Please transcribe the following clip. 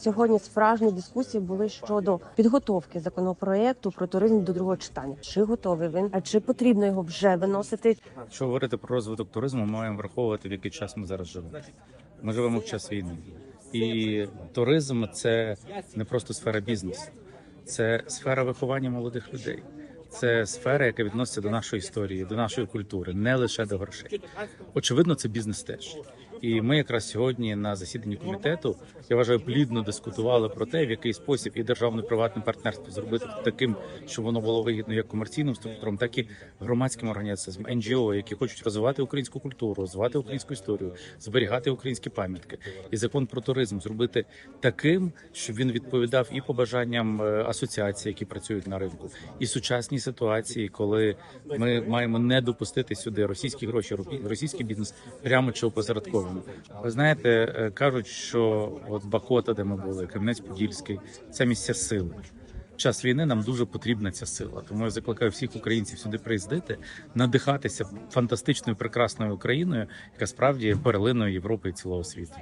Сьогодні справжні дискусії були щодо підготовки законопроекту про туризм до другого читання. Чи готовий він, а чи потрібно його вже виносити? Якщо говорити про розвиток туризму, ми маємо враховувати, в який час ми зараз живемо. Ми живемо в час війни, і туризм це не просто сфера бізнесу, це сфера виховання молодих людей. Це сфера, яка відноситься до нашої історії, до нашої культури, не лише до грошей. Очевидно, це бізнес теж. І ми якраз сьогодні на засіданні комітету я вважаю, плідно дискутували про те, в який спосіб і державне приватне партнерство зробити таким, щоб воно було вигідно як комерційним структурам, так і громадським організаціям НГО, які хочуть розвивати українську культуру, розвивати українську історію, зберігати українські пам'ятки. І закон про туризм зробити таким, щоб він відповідав і побажанням е, асоціацій, які працюють на ринку, і сучасній ситуації, коли ми маємо не допустити сюди російські гроші, російський бізнес прямо чи опосередковано. Ви знаєте, е, кажуть, що от Бакота, де ми були, Кам'янець-Подільський, це місця сили. Час війни нам дуже потрібна ця сила. Тому я закликаю всіх українців сюди приїздити, надихатися фантастичною прекрасною Україною, яка справді є перлиною Європи і цілого світу.